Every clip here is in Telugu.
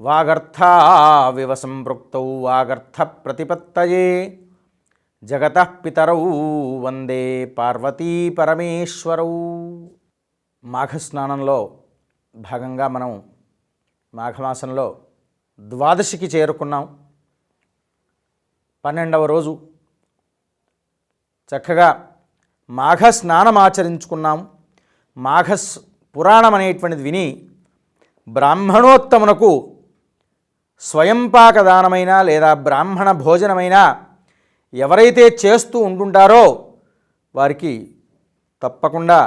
వాగర్థావివ సంపృక్త వాగర్థ ప్రతిపత్తయే. జగత పితరౌ వందే పార్వతీ పరమేశ్వరౌ. మాఘస్నానంలో భాగంగా మనం మాఘమాసంలో ద్వాదశికి చేరుకున్నాం. పన్నెండవ రోజు చక్కగా మాఘ స్నానం ఆచరించుకున్నాం. మాఘ పురాణం అనేటువంటిది విని బ్రాహ్మణోత్తమునకు స్వయంపాక దానమైనా లేదా బ్రాహ్మణ భోజనమైనా ఎవరైతే చేస్తూ ఉంటుంటారో వారికి తప్పకుండా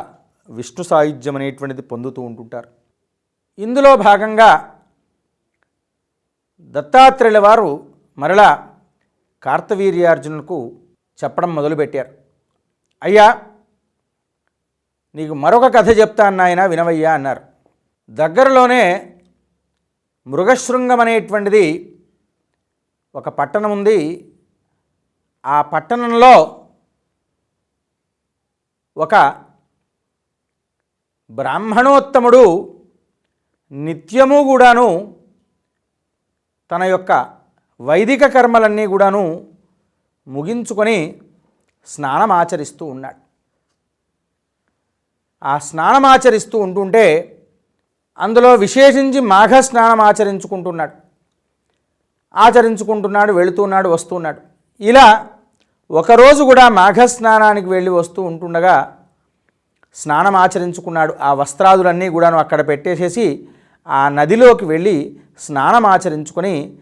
విష్ణు సాయుధ్యం అనేటువంటిది పొందుతూ ఉంటుంటారు ఇందులో భాగంగా దత్తాత్రేయుల వారు మరలా కార్తవీర్యార్జునులకు చెప్పడం మొదలుపెట్టారు. అయ్యా నీకు మరొక కథ చెప్తాను నాయన వినవయ్యా అన్నారు. దగ్గరలోనే మృగశృంగం అనేటువంటిది ఒక పట్టణం ఉంది. ఆ పట్టణంలో ఒక బ్రాహ్మణోత్తముడు నిత్యము కూడాను తన యొక్క వైదిక కర్మలన్నీ కూడాను ముగించుకొని స్నానం ఆచరిస్తూ ఉన్నాడు. ఆ స్నానం ఆచరిస్తూ ఉంటుంటే అందులో విశేషించి మాఘ స్నానం ఆచరించుకుంటున్నాడు. ఆచరించుకుంటున్నాడు వెళుతున్నాడు వస్తున్నాడు. ఇలా ఒకరోజు కూడా మాఘ స్నానానికి వెళ్ళి వస్తూ ఉంటుండగా స్నానం ఆచరించుకున్నాడు. ఆ వస్త్రాదులన్నీ కూడాను అక్కడ పెట్టేసేసి ఆ నదిలోకి వెళ్ళి స్నానం ఆచరించుకొని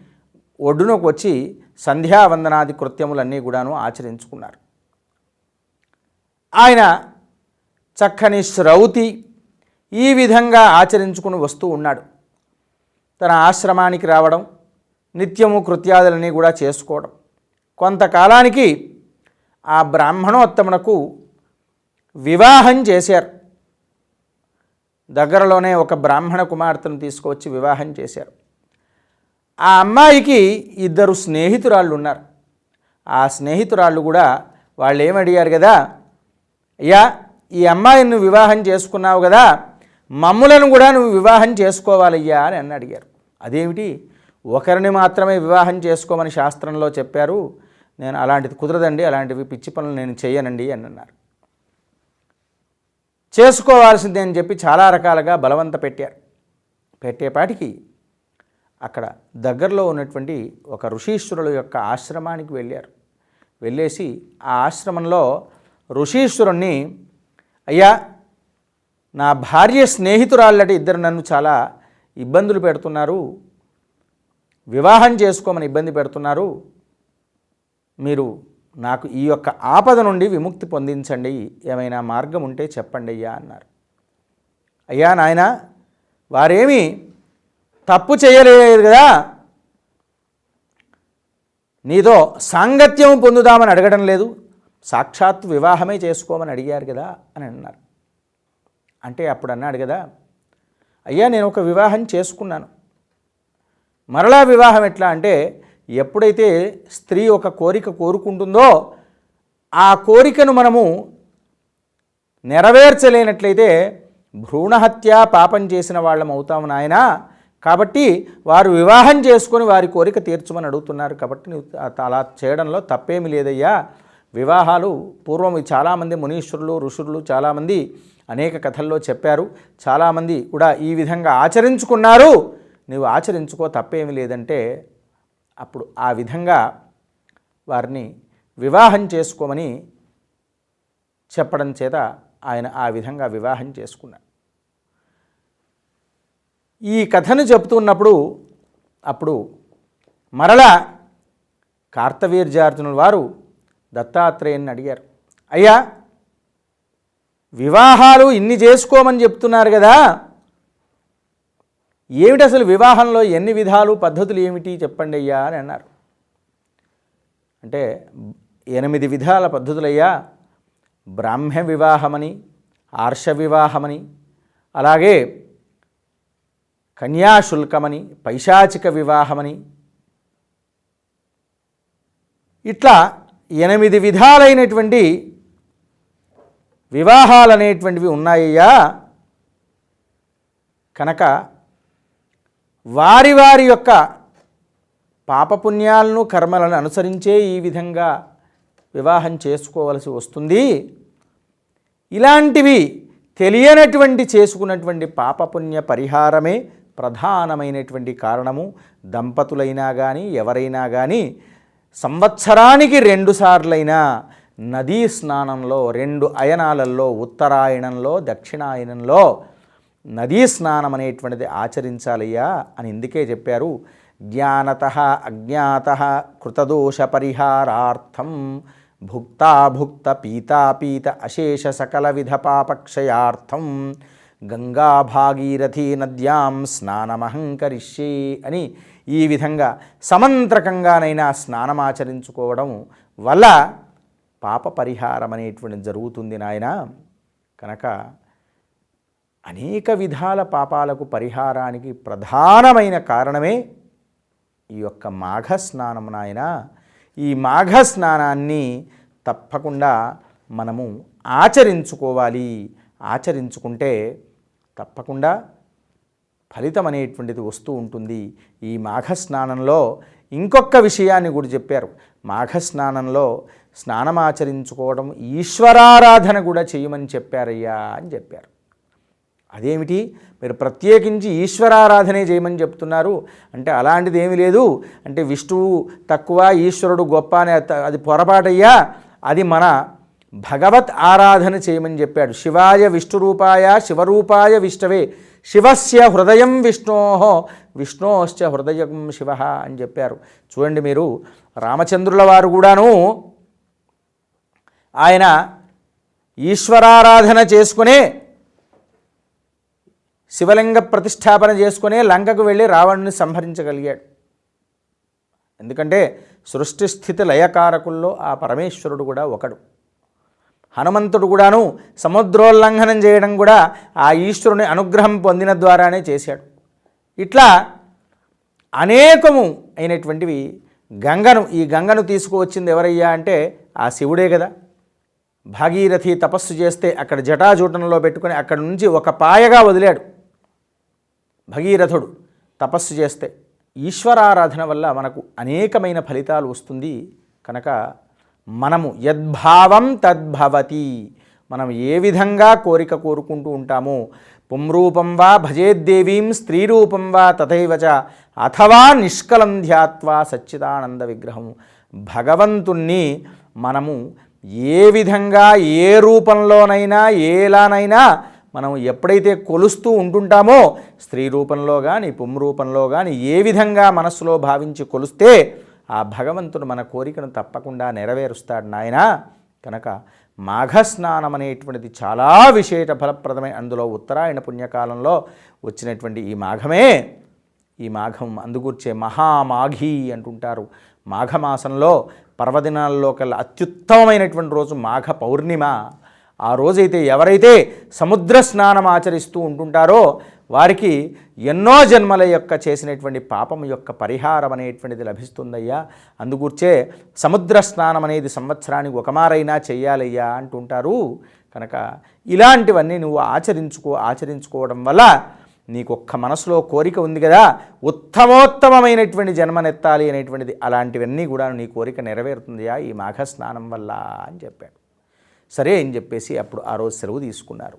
ఒడ్డునకు వచ్చి సంధ్యావందనాది కృత్యములన్నీ కూడాను ఆచరించుకున్నారు. ఆయన చక్కని శ్రౌతి ఈ విధంగా ఆచరించుకుని వస్తూ ఉన్నాడు. తన ఆశ్రమానికి రావడం నిత్యము కృత్యాదులని కూడా చేసుకోవడం. కొంతకాలానికి ఆ బ్రాహ్మణోత్తమునకు వివాహం చేశారు. దగ్గరలోనే ఒక బ్రాహ్మణ కుమార్తెను తీసుకువచ్చి వివాహం చేశారు. ఆ అమ్మాయికి ఇద్దరు స్నేహితురాళ్ళు ఉన్నారు. ఆ స్నేహితురాళ్ళు కూడా వాళ్ళు ఏమడిగారు కదా అయ్యా ఈ అమ్మాయిని వివాహం చేసుకున్నావు కదా మమ్ములను కూడా నువ్వు వివాహం చేసుకోవాలయ్యా అని అని అడిగారు. అదేమిటి? ఒకరిని మాత్రమే వివాహం చేసుకోమని శాస్త్రంలో చెప్పారు. నేను అలాంటిది కుదరదండి అలాంటివి పిచ్చి పనులు నేను చేయనండి అని అన్నారు. చేసుకోవాల్సిందే అని చెప్పి చాలా రకాలుగా బలవంత పెట్టారు. పెట్టేపాటికి అక్కడ దగ్గరలో ఉన్నటువంటి ఒక ఋషీశ్వరుల యొక్క ఆశ్రమానికి వెళ్ళారు. వెళ్ళేసి ఆ ఆశ్రమంలో ఋషీశ్వరుణ్ణి అయ్యా నా భార్య స్నేహితురాళ్ళటి ఇద్దరు నన్ను చాలా ఇబ్బందులు పెడుతున్నారు. వివాహం చేసుకోమని ఇబ్బంది పెడుతున్నారు. మీరు నాకు ఈ యొక్క ఆపద నుండి విముక్తి పొందించండి. ఏమైనా మార్గం ఉంటే చెప్పండి అయ్యా అన్నారు. అయ్యా నాయన వారేమీ తప్పు చేయలేదు కదా? నీతో సాంగత్యం పొందుదామని అడగడం లేదు. సాక్షాత్ వివాహమే చేసుకోమని అడిగారు కదా అని అన్నారు. అంటే అప్పుడు అన్నాడు కదా అయ్యా నేను ఒక వివాహం చేసుకున్నాను. మరలా వివాహం ఎట్లా అంటే ఎప్పుడైతే స్త్రీ ఒక కోరిక కోరుకుంటుందో ఆ కోరికను మనము నెరవేర్చలేనట్లయితే భ్రూణహత్య పాపం చేసిన వాళ్ళం అవుతాము నాయన. కాబట్టి వారు వివాహం చేసుకొని వారి కోరిక తీర్చమని అడుగుతున్నారు కాబట్టి నువ్వు అలా చేయడంలో తప్పేమీ లేదయ్యా. వివాహాలు పూర్వం చాలామంది మునీశ్వరులు ఋషులు చాలామంది అనేక కథల్లో చెప్పారు. చాలామంది కూడా ఈ విధంగా ఆచరించుకున్నారు. నువ్వు ఆచరించుకో తప్పేమీ లేదంటే అప్పుడు ఆ విధంగా వారిని వివాహం చేసుకోమని చెప్పడం చేత ఆయన ఆ విధంగా వివాహం చేసుకున్నాడు. ఈ కథను చెప్తున్నప్పుడు అప్పుడు మరలా కార్తవీర్యార్జునుల వారు దత్తాత్రేయుని అడిగారు. అయ్యా వివాహాలు ఇన్ని చేసుకోమని చెప్తున్నారు కదా. ఏమిటి అసలు వివాహంలో ఎన్ని విధాలు పద్ధతులు ఏమిటి చెప్పండి అయ్యా? అని అన్నారు. అంటే ఎనిమిది విధాల పద్ధతులయ్యా బ్రాహ్మ్య వివాహమని ఆర్ష వివాహమని అలాగే కన్యాశుల్కమని పైశాచిక వివాహమని. ఇట్లా ఎనిమిది విధాలైనటువంటి వివాహాలు అనేటువంటివి ఉన్నాయ్యా. కనుక వారి వారి యొక్క పాపపుణ్యాలను కర్మలను అనుసరించే ఈ విధంగా వివాహం చేసుకోవలసి వస్తుంది. ఇలాంటివి తెలియనటువంటి చేసుకున్నటువంటి పాపపుణ్య పరిహారమే ప్రధానమైనటువంటి కారణము. దంపతులైనా కానీ ఎవరైనా కానీ సంవత్సరానికి రెండు సార్లైనా నదీ స్నానంలో రెండు అయనాలలో ఉత్తరాయణంలో దక్షిణాయనంలో నదీ స్నానం అనేటువంటిది ఆచరించాలయ్యా అని ఇందుకే చెప్పారు. జ్ఞానత అజ్ఞాత కృతదోష పరిహారార్థం భుక్తాభుక్త పీతాపీత అశేష సకల విధ పాపక్షయార్థం గంగాభాగీరథీ నద్యాం స్నానమహంకరిష్యే అని ఈ విధంగా సమంత్రకంగానైనా స్నానమాచరించుకోవడం వల్ల పాప పరిహారం అనేటువంటిది జరుగుతుంది నాయన. కనుక అనేక విధాల పాపాలకు పరిహారానికి ప్రధానమైన కారణమే ఈ యొక్క మాఘ స్నానం నాయన. ఈ మాఘ స్నానాన్ని తప్పకుండా మనము ఆచరించుకోవాలి. ఆచరించుకుంటే తప్పకుండా ఫలితం అనేటువంటిది వస్తూ ఉంటుంది. ఈ మాఘ స్నానంలో ఇంకొక విషయాన్ని కూడా చెప్పారు. మాఘ స్నానంలో స్నానమాచరించుకోవడం ఈశ్వరారాధన కూడా చేయమని చెప్పారయ్యా అని చెప్పారు. అదేమిటి? మీరు ప్రత్యేకించి ఈశ్వరారాధనే చేయమని చెప్తున్నారు. అంటే అలాంటిది ఏమీ లేదు. అంటే విష్ణువు తక్కువ ఈశ్వరుడు గొప్ప అనే అది పొరపాటయ్యా. అది మన భగవత్ ఆరాధన చేయమని చెప్పాడు. శివాయ విష్ణురూపాయ శివరూపాయ విష్ణవే. శివస్య హృదయం విష్ణోహో విష్ణోశ్చ హృదయం శివ అని చెప్పారు. చూడండి మీరు రామచంద్రుల వారు కూడాను ఆయన ఈశ్వరారాధన చేసుకునే శివలింగ ప్రతిష్టాపన చేసుకునే లంకకు వెళ్ళి రావణుని సంహరించగలిగాడు. ఎందుకంటే సృష్టి స్థితి లయకారకుల్లో ఆ పరమేశ్వరుడు కూడా ఒకడు. హనుమంతుడు కూడాను సముద్రోల్లంఘనం చేయడం కూడా ఆ ఈశ్వరుని అనుగ్రహం పొందిన ద్వారానే చేశాడు. ఇట్లా అనేకము అయినటువంటివి గంగను ఈ గంగను తీసుకువచ్చింది ఎవరయ్యా అంటే ఆ శివుడే కదా. భాగీరథి తపస్సు చేస్తే అక్కడ జటాజూటంలో పెట్టుకొని అక్కడి నుంచి ఒక పాయగా వదిలాడు భగీరథుడు తపస్సు చేస్తే. ఈశ్వరారాధన వల్ల మనకు అనేకమైన ఫలితాలు వస్తుంది కనుక మనము యద్భావం తద్భవతి. మనం ఏ విధంగా కోరిక కోరుకుంటూ ఉంటామో పుంరూపం వా భజేద్దేవీం స్త్రీరూపం వా తథైవచ అథవా నిష్కలం ధ్యాత్వా సచ్చిదానంద విగ్రహం భగవంతుణ్ణి మనము ఏ విధంగా ఏ రూపంలోనైనా ఏలానైనా మనం ఎప్పుడైతే కొలుస్తూ ఉంటుంటామో స్త్రీ రూపంలో కానీ పుంరూపంలో కానీ ఏ విధంగా మనస్సులో భావించి కొలుస్తే ఆ భగవంతుడు మన కోరికను తప్పకుండా నెరవేరుస్తాడు నాయన. కనుక మాఘస్నానం అనేటువంటిది చాలా విశేష ఫలప్రదమే. అందులో ఉత్తరాయణ పుణ్యకాలంలో వచ్చినటువంటి ఈ మాఘమే ఈ మాఘం అందుకూర్చే మహామాఘీ అంటుంటారు. మాఘమాసంలో పర్వదినాల్లో కల్లా అత్యుత్తమమైనటువంటి రోజు మాఘ పౌర్ణిమ. ఆ రోజైతే ఎవరైతే సముద్ర స్నానం ఆచరిస్తూ ఉంటుంటారో వారికి ఎన్నో జన్మల యొక్క చేసినటువంటి పాపం యొక్క పరిహారం అనేటువంటిది లభిస్తుందయ్యా. అందుకూర్చే సముద్ర స్నానం అనేది సంవత్సరానికి ఒకమారైనా చెయ్యాలయ్యా అంటుంటారు. కనుక ఇలాంటివన్నీ నువ్వు ఆచరించుకో ఆచరించుకోవడం వల్ల నీకు ఒక్క మనసులో కోరిక ఉంది కదా. ఉత్తమోత్తమమైనటువంటి జన్మనెత్తాలి అనేటువంటిది. అలాంటివన్నీ కూడా నీ కోరిక నెరవేరుతుందియా ఈ మాఘ స్నానం వల్ల అని చెప్పాడు. సరే అని చెప్పేసి అప్పుడు ఆ రోజు సెలవు తీసుకున్నారు.